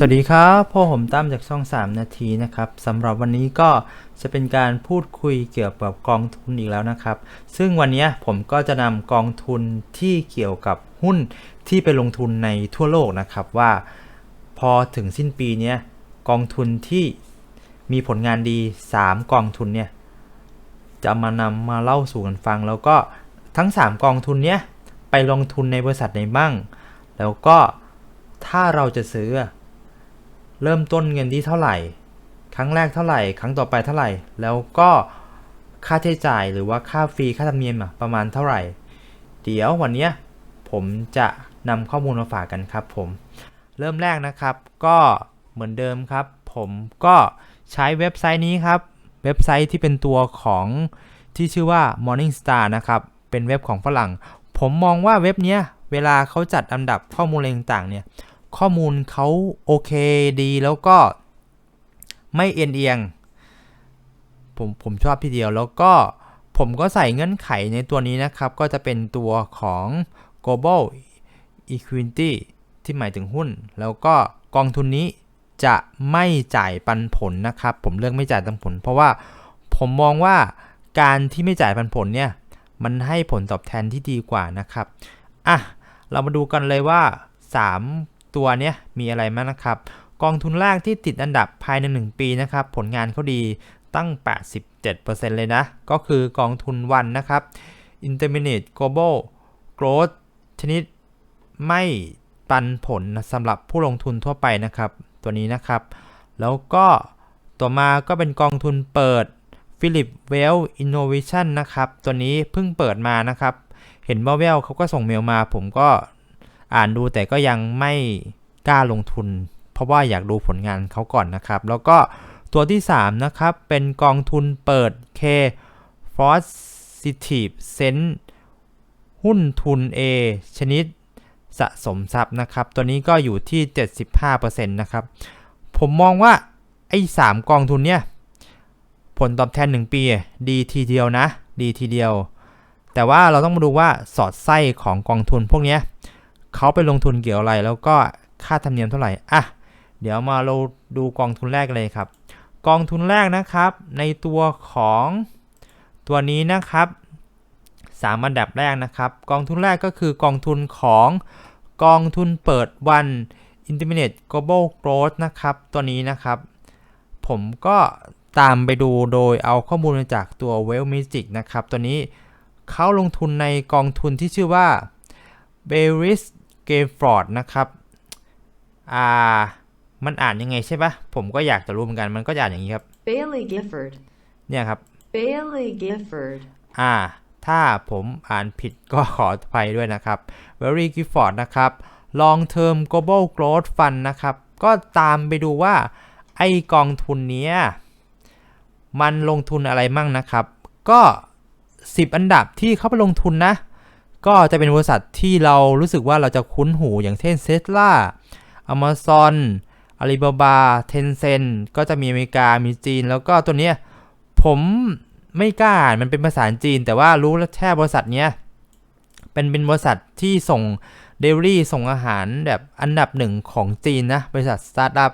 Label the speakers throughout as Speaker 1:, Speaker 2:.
Speaker 1: สวัสดีครับพ่อผมตั้มจากช่อง 3 นาทีนะครับสำหรับวันนี้ก็จะเป็นการพูดคุยเกี่ยวกับกองทุนอีกแล้วนะครับ ซึ่งวันนี้ผมก็จะนำกองทุนที่เกี่ยวกับหุ้นที่ไปลงทุนในทั่วโลกนะครับว่าพอถึงสิ้นปีนี้กองทุนที่มีผลงานดี 3 กองทุนเนี่ยจะมานำมาเล่าสู่กันฟัง แล้วก็ทั้ง 3 กองทุนเนี้ยไปลงทุนในบริษัทไหนบ้าง แล้วก็ถ้าเราจะซื้อ เริ่มต้นเงินที่เท่าไหร่ ครั้งแรกเท่าไหร่ ครั้งต่อไปเท่าไหร่ แล้วก็ค่าใช้จ่ายหรือว่าค่าฟรีค่าธรรมเนียมอะประมาณเท่าไหร่ เดี๋ยววันนี้ผมจะนำข้อมูลมาฝากกันครับผม เริ่มแรกนะครับ ก็เหมือนเดิมครับ ผมก็ใช้เว็บไซต์นี้ครับ เว็บไซต์ที่เป็นตัวของที่ชื่อว่า Morningstar นะครับ เป็นเว็บของฝรั่ง ผมมองว่าเว็บเนี้ยเวลาเขาจัดอันดับข้อมูลอะไรต่างๆเนี่ย ข้อมูลเขาโอเคดีแล้วก็ไม่เอียงเอียง ผมผมชอบทีเดียวแล้วก็ผมก็ใส่เงื่อนไขในตัวนี้นะครับ ก็จะเป็นตัวของ global equity ที่หมายถึงหุ้น แล้วก็กองทุนนี้จะไม่จ่ายปันผลนะครับ ผมเลือกไม่จ่ายปันผล เพราะว่าผมมองว่าการที่ไม่จ่ายปันผลเนี่ยมันให้ผลตอบแทนที่ดีกว่านะครับ อะ เรามาดูกันเลยว่า 3 ตัวเนี้ยมีอะไรบ้างนะครับ กองทุนแรกที่ติดอันดับภายใน 1 ปีนะครับ ผลงานเขาดีตั้ง 87%เลยนะ ก็คือกองทุนวันนะครับ Intermediate Global Growth ชนิดไม่ปันผลสำหรับผู้ลงทุนทั่วไปนะครับ ตัวนี้นะครับ แล้วก็ต่อมาก็เป็นกองทุนเปิด Philip Well Innovation นะครับ ตัวนี้เพิ่งเปิดมานะครับ เห็นว่าเวลเขาก็ส่งเมลมา ผมก็ อ่านดูแต่ก็ยังไม่กล้าลงทุน เพราะว่าอยากดูผลงานเขาก่อนนะครับ แล้วก็ตัวที่ 3 นะครับ เป็นกองทุนเปิด K Positive Sense หุ้นทุน A ชนิดสะสมทรัพย์นะครับ ตัวนี้ก็อยู่ที่ 75%นะครับ ผมมองว่า ไอ้3กองทุนเนี่ย ผลตอบแทน 1 ปี ดีทีเดียวนะ ดีทีเดียว แต่ว่าเราต้องมาดูว่าสอดไส้ของกองทุนพวกนี้ เขาไปลงทุนเกี่ยวอะไร แล้วก็ค่าธรรมเนียมเท่าไหร่อะเดี๋ยวมาเราดูกองทุนแรกเลยครับ กองทุนแรกนะครับ ในตัวของตัวนี้นะครับ3อันดับแรกนะครับ กองทุนแรกก็คือกองทุนของกองทุนเปิดวัน Intermediate Global Growth นะครับ ตัวนี้นะครับ ผมก็ตามไปดูโดยเอาข้อมูลมาจากตัว w e l l Magic นะครับ ตัวนี้เขาลงทุนในกองทุนที่ชื่อว่า b e r i s g a f o r d นะครับอ่ามันอ่านยังไงใช่ปะผมก็อยากจะรู้เหมือนกันมันก็จะอ่านอย่างนี้ครับ
Speaker 2: Bailey Gifford.
Speaker 1: เนี่ยครับ
Speaker 2: Bailey Gifford.
Speaker 1: อ่า ถ้าผมอ่านผิดก็ขออภัยด้วยนะครับ Very Gifford นะครับ Long Term Global Growth Fund นะครับ ก็ตามไปดูว่า ไอกองทุนเนี้ยมันลงทุนอะไรมั่งนะครับ ก็ 10 อันดับที่เขาไปลงทุนนะ ก็จะเป็นบริษัทที่เรารู้สึกว่าเราจะคุ้นหูอย่างเช่นเซ s l a Amazon Alibaba Tencent ก็จะมีอเมริกามีจีน แล้วก็ตัวเนี้ยผมไม่กล้าอ่านมันเป็นภาษาจีน แต่ว่ารู้แล้วแค่บริษัทเนี้ยเป็นเป็นบริษัทที่ส่งเดลิเวอรี่ ส่งอาหารแบบอันดับหนึ่งของจีนนะบริษัทสตาร์ทอัพ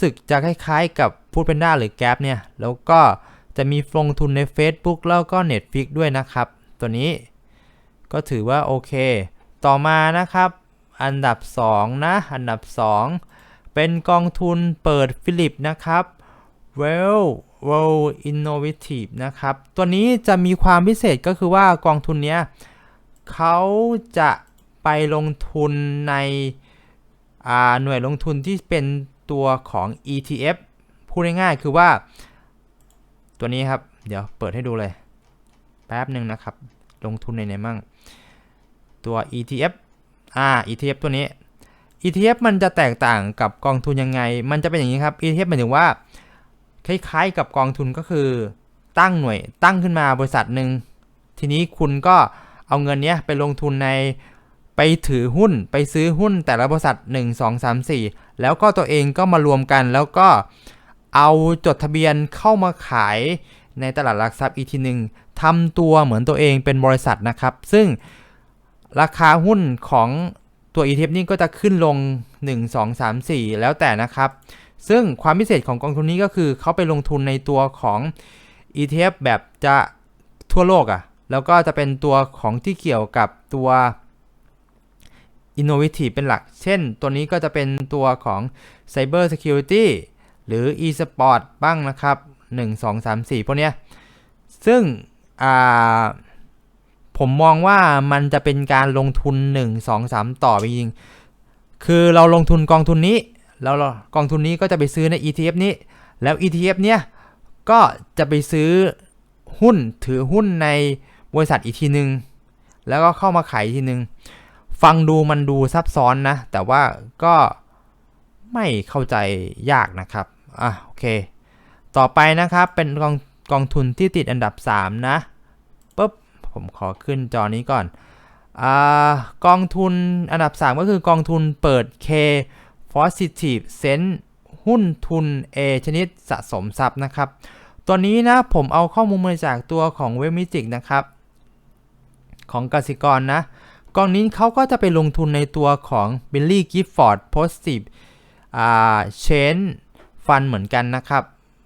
Speaker 1: สึกจะคล้ายๆกับพูดเป็นด้าหรือแก p เนี่ย แล้วก็จะมีลงทุนใน Facebook แล้วก็ Netflix ด้วยนะครับ ตัวนี้ ก็ถือว่าโอเค ต่อมานะครับ อันดับ 2 นะ อันดับ 2 เป็นกองทุนเปิดฟิลิปนะครับ Well Well Innovative นะครับ ตัวนี้จะมีความพิเศษก็คือว่ากองทุนเนี้ยเขาจะไปลงทุนในอ่าหน่วยลงทุนที่เป็นตัวของ ETF พูดง่ายๆคือว่า ตัวนี้ครับ เดี๋ยวเปิดให้ดูเลย แป๊บหนึ่งนะครับ ลงทุนในไหนมั่ง ตัว ETF อ่า ETF ตัวนี้ ETF มันจะแตกต่างกับกองทุนยังไง มันจะเป็นอย่างนี้ครับ ETF หมายถึงว่า คล้ายๆกับกองทุนก็คือตั้งหน่วยตั้งขึ้นมาบริษัทหนึ่งทีนี้คุณก็เอาเงินเนี้ยไปลงทุนในไปถือหุ้นไปซื้อหุ้นแต่ละบริษัท 1 2 3 4 แล้วก็ตัวเองก็มารวมกันแล้วก็เอาจดทะเบียนเข้ามาขายในตลาดหลักทรัพย์อีกทีหนึ่งทำตัวเหมือนตัวเองเป็นบริษัทนะครับ ซึ่ง ราคาหุ้นของตัว ETF นี่ก็จะขึ้นลง 1 2 3 4 แล้วแต่นะครับ ซึ่งความพิเศษของกองทุนนี้ก็คือเขาไปลงทุนในตัวของ ETF แบบจะทั่วโลกอะ่ะ แล้วก็จะเป็นตัวของที่เกี่ยวกับตัว Innovative เป็นหลัก เช่น ตัวนี้ก็จะเป็นตัวของ Cyber Security หรือ e-sport บ้างนะครับ 1 2 3 4 พวกเนี้ย ซึ่งอ่า ผมมองว่ามันจะเป็นการลงทุน 1 2 3 ต่อไปจริงคือเราลงทุนกองทุนนี้ แล้วเรากองทุนนี้ก็จะไปซื้อใน ETF นี้ แล้ว ETF เนี้ยก็จะไปซื้อหุ้นถือหุ้นในบริษัทอีกทีหนึงแล้วก็เข้ามาขายอีกทีนึงฟังดูมันดูซับซ้อนนะ แต่ว่าก็ไม่เข้าใจยากนะครับ อะ โอเค ต่อไปนะครับเป็นกองกองทุนที่ติดอันดับ 3 นะ ผมขอขึ้นจอนี้ก่อนอากองทุนอันดับ 3 ก็คือกองทุนเปิด K Positive Sense หุ้นทุน A ชนิดสะสมทรัพย์นะครับ ตัวนี้นะผมเอาข้อมูลมาจากตัวของเวมิจิกนะครับ ของกสิกรนะ กองนี้เขาก็จะไปลงทุนในตัวของ Billy Gifford Positive อ่า Chain Fund เหมือนกันนะครับ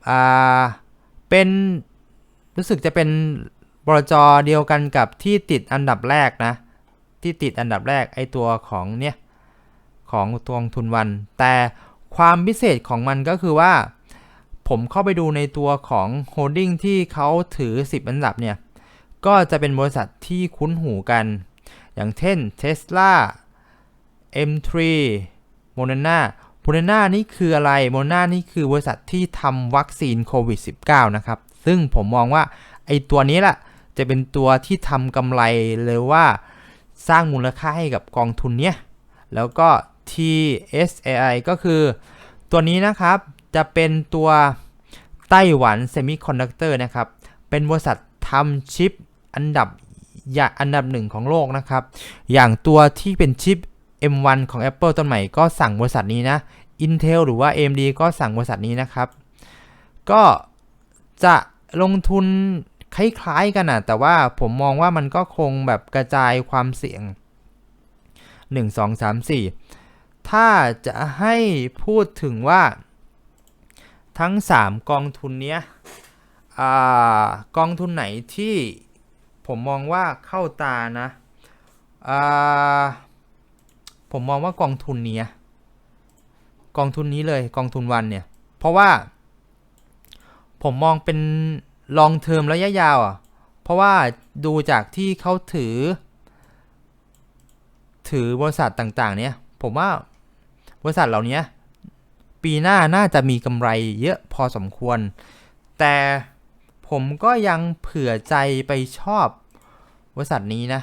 Speaker 1: อ่า เป็นรู้สึกจะเป็น บรจเดียวกันกับที่ติดอันดับแรกนะ ที่ติดอันดับแรกไอตัวของเนี่ยของตัวกองทุนวัน แต่ความพิเศษของมันก็คือว่า ผมเข้าไปดูในตัวของโฮลดิ้งที่เขาถือ 10 อันดับเนี่ย ก็จะเป็นบริษัทที่คุ้นหูกัน อย่างเช่น Tesla M3 Moderna Moderna นี่คืออะไร Moderna นี่คือบริษัทที่ทำวัคซีนโควิด -19 นะครับ ซึ่งผมมองว่าไอตัวนี้แหละ จะเป็นตัวที่ทำกำไรเลยว่าสร้างมูลค่าให้กับกองทุนเนี้ย แล้วก็ TSAI ก็คือตัวนี้นะครับจะเป็นตัวไต้หวันเซมิคอนดักเตอร์นะครับ เป็นบริษัททำชิปอันดับอย่าอันดับหนึ่งของโลกนะครับ อย่างตัวที่เป็นชิป M1 ของ Apple ต้นใหม่ก็สั่งบริษัทนี้นะ Intel หรือว่า AMD ก็สั่งบริษัทนี้นะครับ ก็จะลงทุน คล้ายๆกันนะแต่ว่าผมมองว่ามันก็คงแบบกระจายความเสี่ยง 1 2 3 4 ถ้าจะให้พูดถึงว่า ทั้ง 3 กองทุนเนี้ยอกองทุนไหนที่ผมมองว่าเข้าตานะผมมองว่ากองทุนเนี้ยกองทุนนี้เลยกองทุนวันเนี่ย เพราะว่าผมมองเป็น ลองเทอมระยะยาวอะเพราะว่าดูจากที่เขาถือ ถือบริษัทต่างๆ เนี่ย ผมว่าบริษัทเหล่านี้ปีหน้าน่าจะมีกำไรเยอะพอสมควร แต่ผมก็ยังเผื่อใจไปชอบบริษัทนี้นะ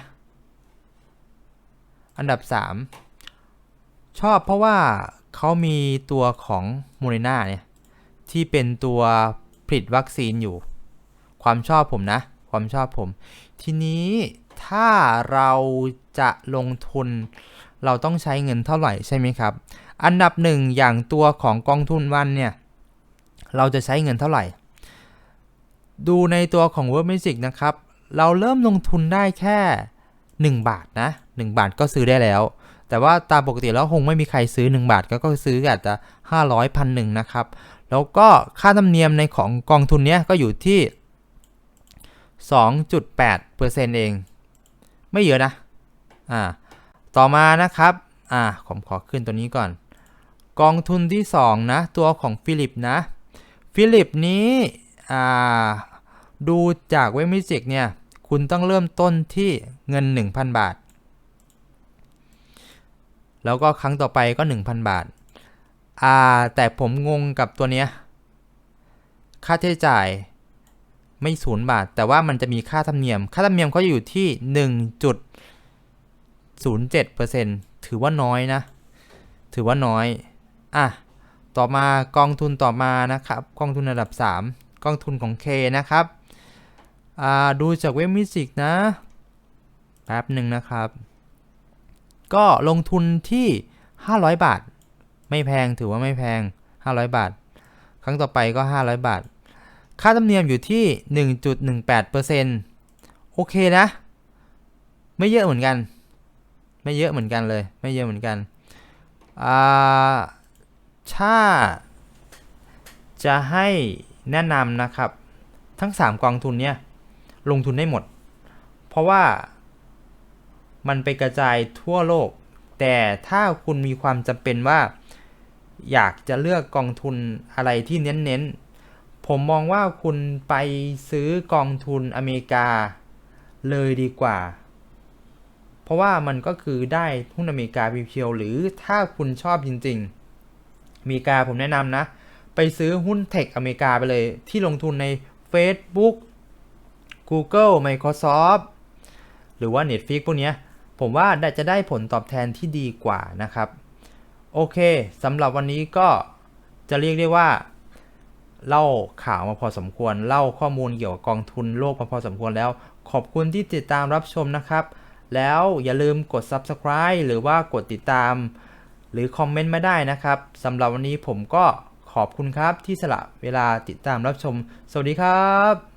Speaker 1: อันดับ 3 ชอบเพราะว่าเขามีตัวของโมเดนาเนี่ย ที่เป็นตัวผลิตวัคซีนอยู่ ความชอบผมนะ ความชอบผม ทีนี้ถ้าเราจะลงทุน เราต้องใช้เงินเท่าไหร่ใช่ไหมครับ อันดับหนึ่งอย่างตัวของกองทุนวันเนี่ย เราจะใช้เงินเท่าไหร่ ดูในตัวของ World Music นะครับ เราเริ่มลงทุนได้แค่ 1 บาทนะ 1 บาทก็ซื้อได้แล้ว แต่ว่าตามปกติแล้วคงไม่มีใครซื้อ 1 บาทก็ก็ซื้ออาจจะ500พันหนึ่งนะครับ แล้วก็ค่าธรรมเนียมในของกองทุนเนี้ยก็อยู่ที่ 2.8%เอง ไม่เยอะนะ อ่า ต่อมานะครับ อ่า ผมขอขึ้นตัวนี้ก่อน กองทุนที่ 2 นะ ตัวของฟิลิปนะ ฟิลิปนี้ อ่า ดูจากเว็บมิจิกเนี่ย คุณต้องเริ่มต้นที่เงิน 1,000 บาท แล้วก็ครั้งต่อไปก็ 1,000 บาท อ่า แต่ผมงงกับตัวเนี้ย ค่าใช้จ่าย ไม่ศูนย์บาท แต่ว่ามันจะมีค่าธรรมเนียม ค่าธรรมเนียมเขาอยู่ที่1.07%ถือว่าน้อยนะ ถือว่าน้อย อะ ต่อมากองทุนต่อมานะครับ กองทุนระดับ 3 กองทุนของ K นะครับ อ่า ดูจากเว็บมิสิกนะ แป๊บหนึ่งนะครับ ก็ลงทุนที่ 500 บาท ไม่แพงถือว่าไม่แพง 500 บาท ครั้งต่อไปก็ 500 บาท ค่าธรรมเนียมอยู่ที่ 1.18%โอเคนะ ไม่เยอะเหมือนกัน ไม่เยอะเหมือนกันเลย ไม่เยอะเหมือนกันอ่าถ้าจะให้แนะนำนะครับ ทั้ง 3 กองทุนเนี่ยลงทุนได้หมด เพราะว่ามันไปกระจายทั่วโลก แต่ถ้าคุณมีความจำเป็นว่า อยากจะเลือกกองทุนอะไรที่เน้นๆ ผมมองว่าคุณไปซื้อกองทุนอเมริกาเลยดีกว่า เพราะว่ามันก็คือได้หุ้นอเมริกาเพียวๆหรือถ้าคุณชอบจริงๆอเมริกาผมแนะนำนะ ไปซื้อหุ้นเทคอเมริกาไปเลยที่ลงทุนใน Facebook Google Microsoft หรือว่า Netflix พวกเนี้ยผมว่าได้จะได้ผลตอบแทนที่ดีกว่านะครับ โอเคสำหรับวันนี้ก็จะเรียกได้ว่า เล่าข่าวมาพอสมควร เล่าข้อมูลเกี่ยวกับกองทุนโลกมาพอสมควรแล้ว ขอบคุณที่ติดตามรับชมนะครับ แล้วอย่าลืมกด Subscribe หรือว่ากดติดตาม หรือคอมเมนต์มาได้นะครับสำหรับวันนี้ผมก็ขอบคุณครับที่สละเวลาติดตามรับชม สวัสดีครับ